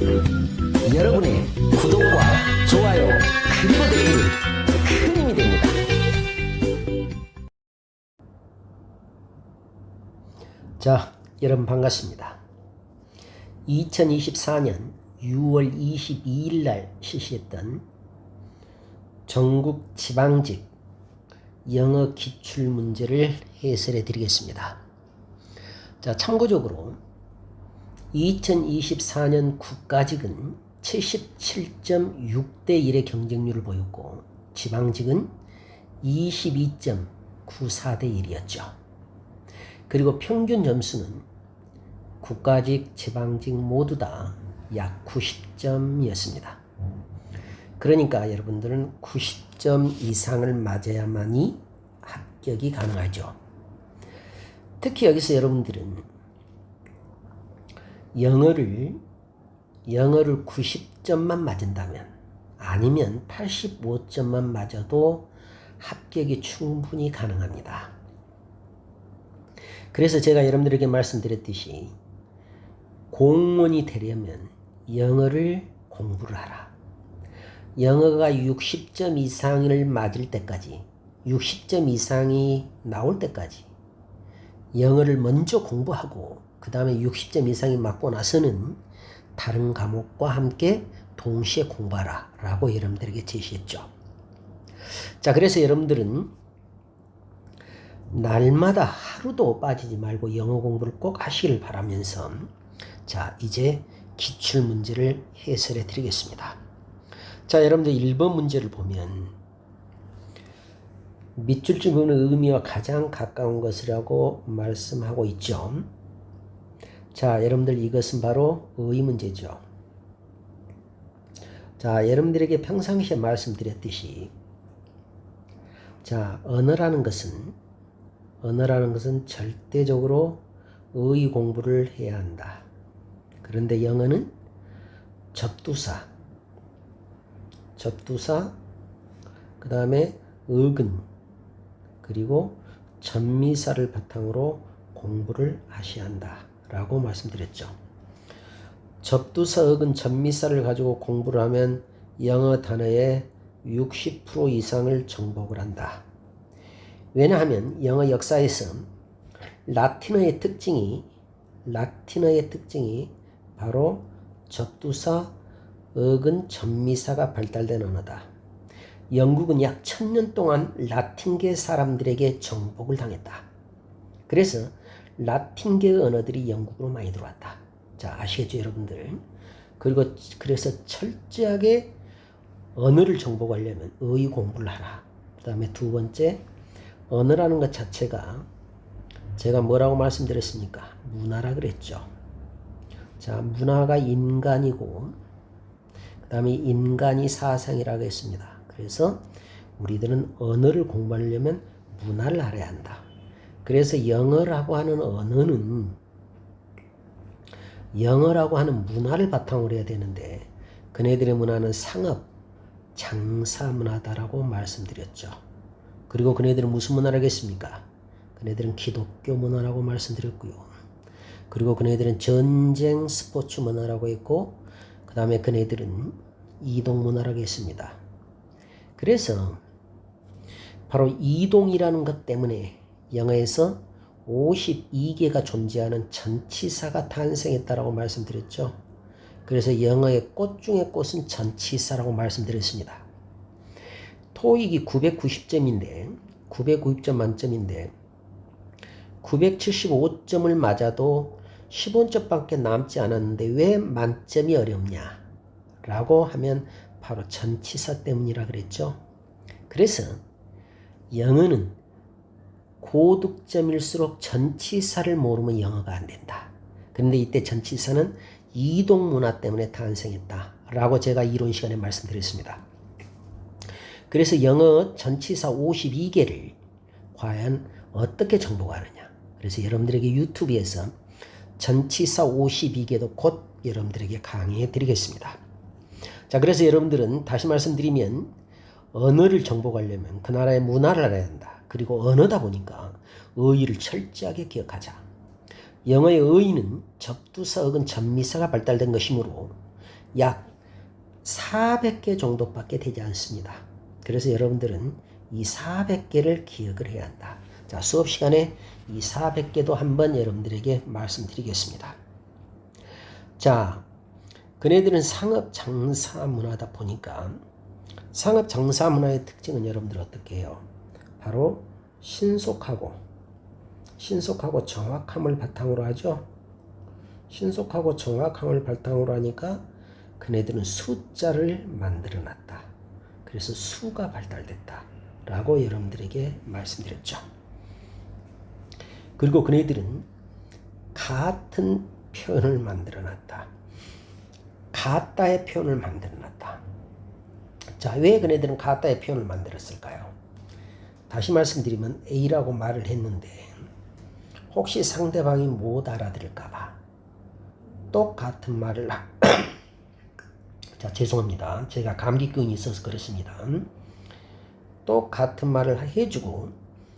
여러분의 구독과 좋아요 그리고 댓글이 큰 힘이 됩니다. 자, 여러분 반갑습니다. 2024년 6월 22일 날 실시했던 전국 지방직 영어 기출 문제를 해설해 드리겠습니다. 자, 참고적으로 2024년 국가직은 77.6대 1의 경쟁률을 보였고 지방직은 22.94대 1이었죠. 그리고 평균 점수는 국가직, 지방직 모두 다 약 90점이었습니다. 그러니까 여러분들은 90점 이상을 맞아야만이 합격이 가능하죠. 특히 여기서 여러분들은 영어를 영어를 90점만 맞은다면 아니면 85점만 맞아도 합격이 충분히 가능합니다. 그래서 제가 여러분들에게 말씀드렸듯이 공무원이 되려면 영어를 공부를 하라. 영어가 60점 이상을 맞을 때까지 60점 이상이 나올 때까지 영어를 먼저 공부하고 그 다음에 60점 이상이 맞고 나서는 다른 과목과 함께 동시에 공부하라 라고 여러분들에게 제시했죠. 자, 그래서 여러분들은 날마다 하루도 빠지지 말고 영어 공부를 꼭 하시길 바라면서 자, 이제 기출 문제를 해설해 드리겠습니다. 자, 여러분들 1번 문제를 보면 밑줄 주문의 의미와 가장 가까운 것이라고 말씀하고 있죠. 자, 여러분들 이것은 바로 의 문제죠. 자, 여러분들에게 평상시에 말씀드렸듯이 자, 언어라는 것은 언어라는 것은 절대적으로 의 공부를 해야 한다. 그런데 영어는 접두사, 접두사, 그 다음에 의근, 그리고 전미사를 바탕으로 공부를 하셔야 한다. 라고 말씀드렸죠. 접두사, 의근, 전미사를 가지고 공부를 하면 영어 단어의 60% 이상을 정복을 한다. 왜냐하면 영어 역사에서 라틴어의 특징이 라틴어의 특징이 바로 접두사, 어근, 전미사가 발달된 언어다. 영국은 약 천 년 동안 라틴계 사람들에게 정복을 당했다. 그래서 라틴계 언어들이 영국으로 많이 들어왔다. 자, 아시겠죠, 여러분들? 그리고 그래서 철저하게 언어를 정복하려면 의 공부를 하라. 그 다음에 두 번째, 언어라는 것 자체가 제가 뭐라고 말씀드렸습니까? 문화라 그랬죠. 자, 문화가 인간이고, 그 다음에 인간이 사상이라고 했습니다. 그래서 우리들은 언어를 공부하려면 문화를 알아야 한다. 그래서 영어라고 하는 언어는 영어라고 하는 문화를 바탕으로 해야 되는데 그네들의 문화는 상업, 장사 문화다라고 말씀드렸죠. 그리고 그네들은 무슨 문화라겠습니까? 그네들은 기독교 문화라고 말씀드렸고요. 그리고 그네들은 전쟁 스포츠 문화라고 했고 그 다음에 그네들은 이동 문화라고 했습니다. 그래서 바로 이동이라는 것 때문에 영어에서 52개가 존재하는 전치사가 탄생했다라고 말씀드렸죠. 그래서 영어의 꽃 중의 꽃은 전치사라고 말씀드렸습니다. 토익이 990점인데 990점 만점인데 975점을 맞아도 15점밖에 남지 않았는데 왜 만점이 어렵냐? 라고 하면 바로 전치사 때문이라 그랬죠. 그래서 영어는 고득점일수록 전치사를 모르면 영어가 안 된다. 그런데 이때 전치사는 이동 문화 때문에 탄생했다. 라고 제가 이론 시간에 말씀드렸습니다. 그래서 영어 전치사 52개를 과연 어떻게 정복하느냐. 그래서 여러분들에게 유튜브에서 전치사 52개도 곧 여러분들에게 강의해 드리겠습니다. 자, 그래서 여러분들은 다시 말씀드리면 언어를 정복하려면 그 나라의 문화를 알아야 한다. 그리고 언어다 보니까 의의를 철저하게 기억하자. 영어의 의의는 접두사, 어근, 전미사가 발달된 것이므로 약 400개 정도밖에 되지 않습니다. 그래서 여러분들은 이 400개를 기억을 해야 한다. 자, 수업 시간에 이 400개도 한번 여러분들에게 말씀드리겠습니다. 자, 그네들은 상업 장사 문화다 보니까 상업 장사 문화의 특징은 여러분들 어떻게 해요? 바로 신속하고 신속하고 정확함을 바탕으로 하죠. 신속하고 정확함을 바탕으로 하니까 그네들은 숫자를 만들어 놨다. 그래서 수가 발달됐다. 라고 여러분들에게 말씀드렸죠. 그리고 그네들은 같은 표현을 만들어 놨다. 가따의 표현을 만들어 놨다. 자, 왜 그네들은 가따의 표현을 만들었을까요? 다시 말씀드리면 A라고 말을 했는데 혹시 상대방이 못 알아들을까봐 똑같은 말을 자 죄송합니다. 제가 감기병이 있어서 그렇습니다. 똑같은 말을 해주고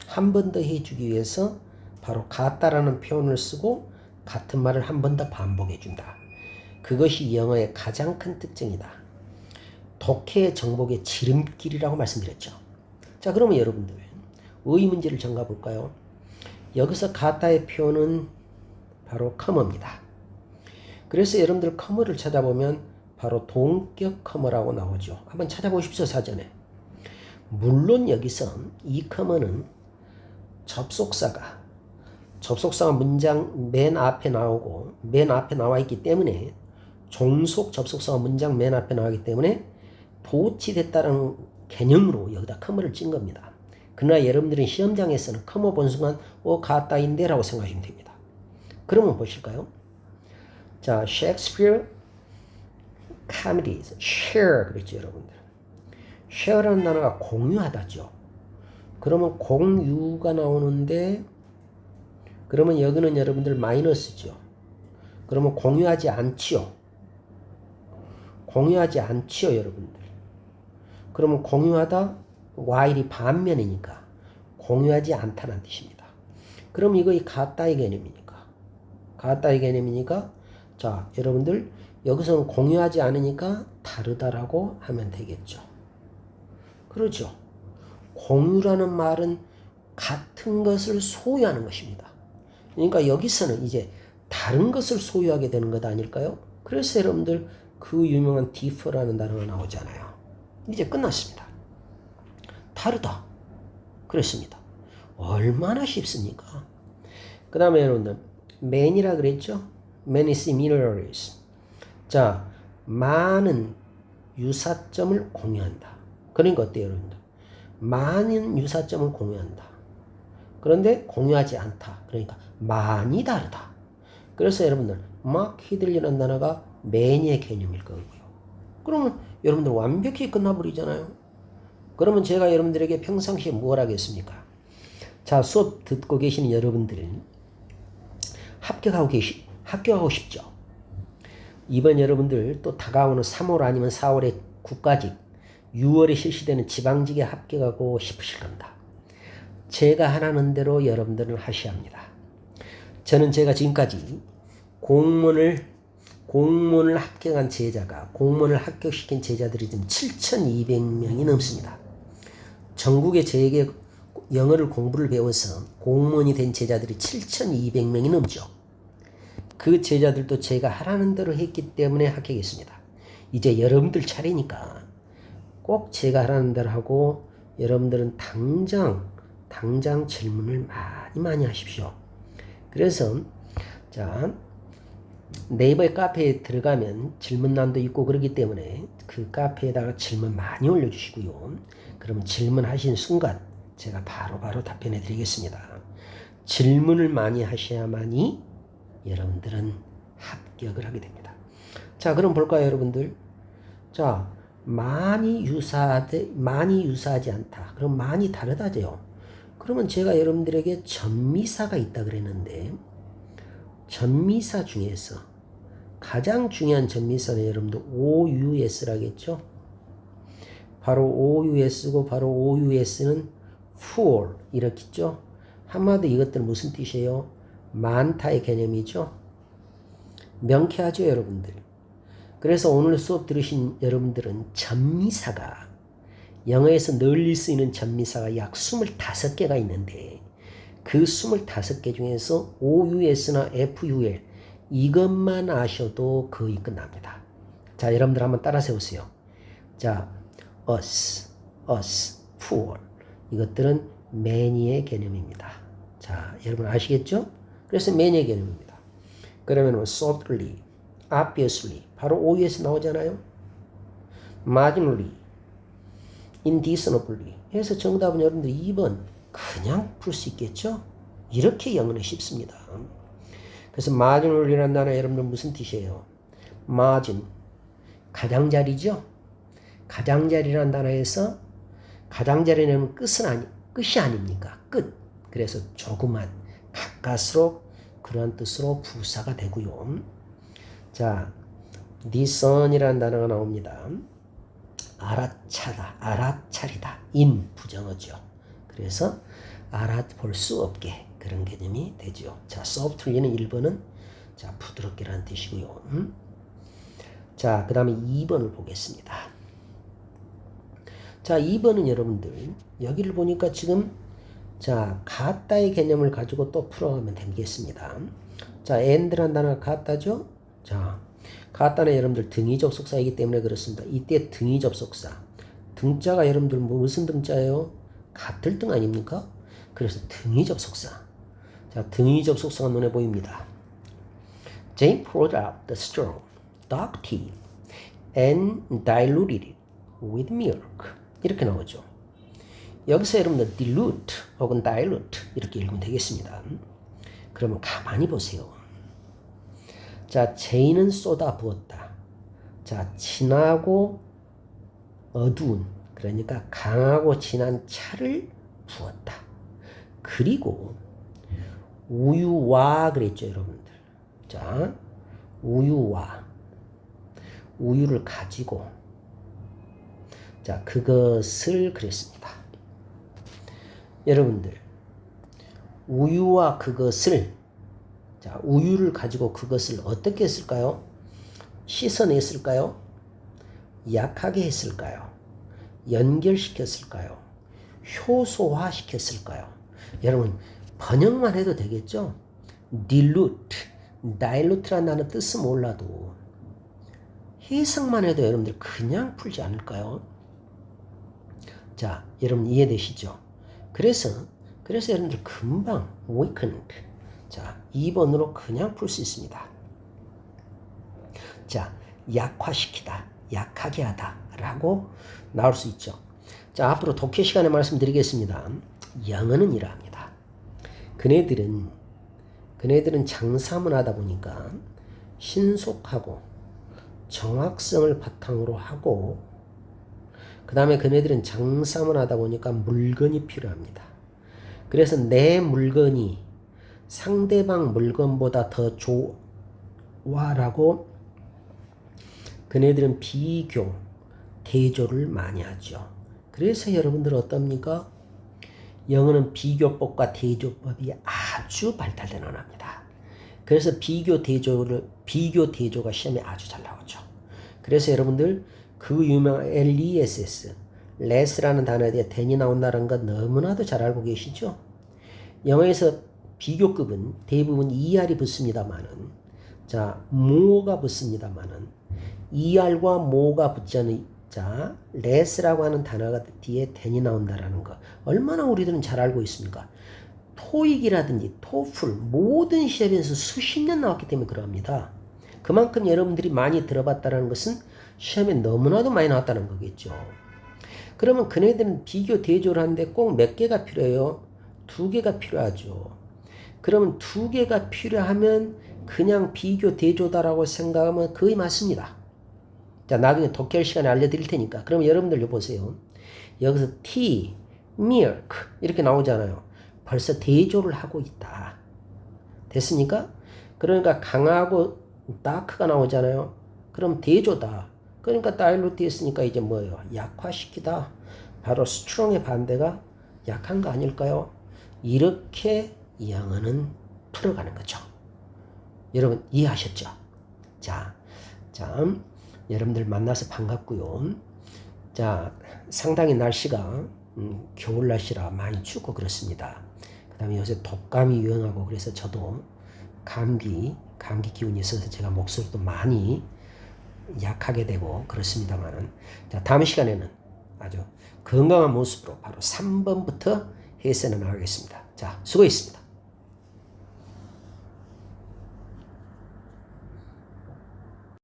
한 번 더 해주기 위해서 바로 같다라는 표현을 쓰고 같은 말을 한 번 더 반복해 준다. 그것이 영어의 가장 큰 특징이다. 독해의 정복의 지름길이라고 말씀드렸죠. 자 그러면 여러분들 의 문제를 정가 볼까요? 여기서 가타의 표현은 바로 커머입니다. 그래서 여러분들 커머를 찾아보면 바로 동격 커머라고 나오죠. 한번 찾아보십시오 사전에. 물론 여기서 이 커머는 접속사가 접속사가 문장 맨 앞에 나오고 맨 앞에 나와 있기 때문에 종속 접속사가 문장 맨 앞에 나오기 때문에 보치됐다는 개념으로 여기다 커머를 찐 겁니다. 그러나 여러분들은 시험장에서는 커머 본 순간 어 가따인데 라고 생각하시면 됩니다. 그러면 보실까요? 자, 셰익스피어 카미디스 share 그랬죠 여러분들. share라는 단어가 공유하다죠. 그러면 공유가 나오는데 그러면 여기는 여러분들 마이너스죠. 그러면 공유하지 않지요. 공유하지 않지요 여러분들. 그러면 공유하다 while이 반면이니까 공유하지 않다는 뜻입니다. 그럼 이거 이 가따의 개념이니까 가따의 개념이니까 자 여러분들 여기서는 공유하지 않으니까 다르다라고 하면 되겠죠. 그렇죠. 공유라는 말은 같은 것을 소유하는 것입니다. 그러니까 여기서는 이제 다른 것을 소유하게 되는 것 아닐까요? 그래서 여러분들 그 유명한 differ라는 단어가 나오잖아요. 이제 끝났습니다. 다르다. 그랬습니다. 얼마나 쉽습니까? 그 다음에 여러분들 man이라 그랬죠? many similarities. 자, 많은 유사점을 공유한다. 그러니까 여러분들? 많은 유사점을 공유한다. 그런데 공유하지 않다. 그러니까 많이 다르다. 그래서 여러분들 막 휘둘리는 단어가 many의 개념일 거고요. 그러면 여러분들 완벽히 끝나버리잖아요. 그러면 제가 여러분들에게 평상시에 뭘 하겠습니까? 자, 수업 듣고 계시는 여러분들 합격하고 계시, 합격하고 싶죠? 이번 여러분들 또 다가오는 3월 아니면 4월에 국가직, 6월에 실시되는 지방직에 합격하고 싶으실 겁니다. 제가 하라는 대로 여러분들은 하셔야 합니다. 저는 제가 지금까지 공무원을 공무원을 합격한 제자가 공무원을 합격시킨 제자들이 지금 7,200명이 넘습니다. 전국에 저에게 영어를 공부를 배워서 공무원이 된 제자들이 7,200명이 넘죠. 그 제자들도 제가 하라는 대로 했기 때문에 합격했습니다. 이제 여러분들 차례니까 꼭 제가 하라는 대로 하고 여러분들은 당장 당장 질문을 많이 많이 하십시오. 그래서 자 네이버의 카페에 들어가면 질문란도 있고 그러기 때문에 그 카페에다가 질문 많이 올려주시고요. 그러면 질문하신 순간 제가 바로바로 바로 답변해 드리겠습니다. 질문을 많이 하셔야만이 여러분들은 합격을 하게 됩니다. 자, 그럼 볼까요, 여러분들? 자, 많이 유사하되, 많이 유사하지 않다. 그럼 많이 다르다죠. 그러면 제가 여러분들에게 전미사가 있다 그랬는데, 전미사 중에서 가장 중요한 전미사는 여러분들 OUS라겠죠? 바로 OUS고 바로 OUS는 full 이렇게 있죠. 한마디 이것들은 무슨 뜻이에요? 많다의 개념이죠. 명쾌하죠, 여러분들. 그래서 오늘 수업 들으신 여러분들은 전미사가 영어에서 널리 쓰이는 전미사가 약 25개가 있는데 그 25개 중에서 OUS나 FUL 이것만 아셔도 거의 끝납니다. 자, 여러분들 한번 따라 세우세요. 자, us, us, poor 이것들은 many의 개념입니다. 자, 여러분 아시겠죠? 그래서 many의 개념입니다. 그러면 softly, obviously 바로 OUS 나오잖아요. marginally, indecently 해서 정답은 여러분들 2번 그냥 풀 수 있겠죠? 이렇게 영어는 쉽습니다. 그래서 marginally라는 단어 여러분들 무슨 뜻이에요? margin 가장자리죠? 가장자리라는 단어에서 가장자리는 끝은 아니 끝이 아닙니까? 끝. 그래서 조그만 가까스로 그런 뜻으로 부사가 되고요. 자, 디선이라는 단어가 나옵니다. 알아차다, 알아차리다, 인 부정어죠. 그래서 알아볼 수 없게 그런 개념이 되죠. 자, 소프트리는 1번은 자 부드럽게라는 뜻이고요. 음? 자, 그 다음에 2번을 보겠습니다. 자, 2번은 여러분들 여기를 보니까 지금 자, 가따의 개념을 가지고 또 풀어가면 되겠습니다. 자, and란 단어가 가따죠? 자, 가따는 여러분들 등위 접속사이기 때문에 그렇습니다. 이때 등위 접속사. 등자가 여러분들 무슨 등자예요? 같을 등 아닙니까? 그래서 등위 접속사. 자, 등위 접속사가 눈에 보입니다. They poured out the strong, dark tea and diluted it with milk. 이렇게 나오죠. 여기서 여러분들 dilute 혹은 dilute 이렇게 읽으면 되겠습니다. 그러면 가만히 보세요. 자, 제인은 쏟아 부었다. 자, 진하고 어두운 그러니까 강하고 진한 차를 부었다. 그리고 우유와 그랬죠, 여러분들. 자, 우유와 우유를 가지고 자, 그것을 그랬습니다. 여러분들 우유와 그것을 자, 우유를 가지고 그것을 어떻게 했을까요? 씻어냈을까요? 약하게 했을까요? 연결시켰을까요? 효소화시켰을까요? 여러분 번역만 해도 되겠죠? dilute, dilute라는 뜻은 몰라도 해석만 해도 여러분들 그냥 풀지 않을까요? 자, 여러분 이해되시죠? 그래서 그래서 여러분들 금방 weakened 자, 2번으로 그냥 풀 수 있습니다. 자, 약화시키다, 약하게 하다 라고 나올 수 있죠. 자, 앞으로 독해 시간에 말씀드리겠습니다. 영어는 이러합니다. 그네들은, 그네들은 장사만 하다 보니까 신속하고 정확성을 바탕으로 하고, 그 다음에 그네들은 장사만 하다 보니까 물건이 필요합니다. 그래서 내 물건이 상대방 물건보다 더 좋아라고 그네들은 비교, 대조를 많이 하죠. 그래서 여러분들 어떻습니까? 영어는 비교법과 대조법이 아주 발달된 언어입니다. 그래서 비교 대조를 비교 대조가 시험에 아주 잘 나오죠. 그래서 여러분들 그 유명한 LESS, less라는 단어에 대해 ten이 나온다는 것 너무나도 잘 알고 계시죠? 영어에서 비교급은 대부분 ER이 붙습니다만은 자 모가 붙습니다만은 ER과 모가 붙지 않은 자 레스라고 하는 단어가 뒤에 ten이 나온다라는 거 얼마나 우리들은 잘 알고 있습니까? 토익이라든지 토플 모든 시험에서 수십 년 나왔기 때문에 그럽니다. 그만큼 여러분들이 많이 들어봤다는 것은 시험에 너무나도 많이 나왔다는 거겠죠. 그러면 그네들은 비교 대조를 하는데 꼭 몇 개가 필요해요? 두 개가 필요하죠. 그러면 두 개가 필요하면 그냥 비교 대조다라고 생각하면 거의 맞습니다. 자, 나중에 독해할 시간에 알려드릴 테니까. 그럼 여러분들 보세요. 여기서 tea, milk 이렇게 나오잖아요. 벌써 대조를 하고 있다. 됐습니까? 그러니까 강하고 dark가 나오잖아요. 그럼 대조다. 그러니까 dilute 했으니까 이제 뭐예요? 약화시키다. 바로 strong의 반대가 약한 거 아닐까요? 이렇게 영어는 풀어가는 거죠. 여러분 이해하셨죠? 자, 자, 여러분들 만나서 반갑고요. 자, 상당히 날씨가 음, 겨울 날씨라 많이 춥고 그렇습니다. 그 다음에 요새 독감이 유행하고 그래서 저도 감기, 감기 기운이 있어서 제가 목소리도 많이 약하게 되고 그렇습니다만은 자, 다음 시간에는 아주 건강한 모습으로 바로 3번부터 해설해 나가겠습니다. 자, 수고했습니다.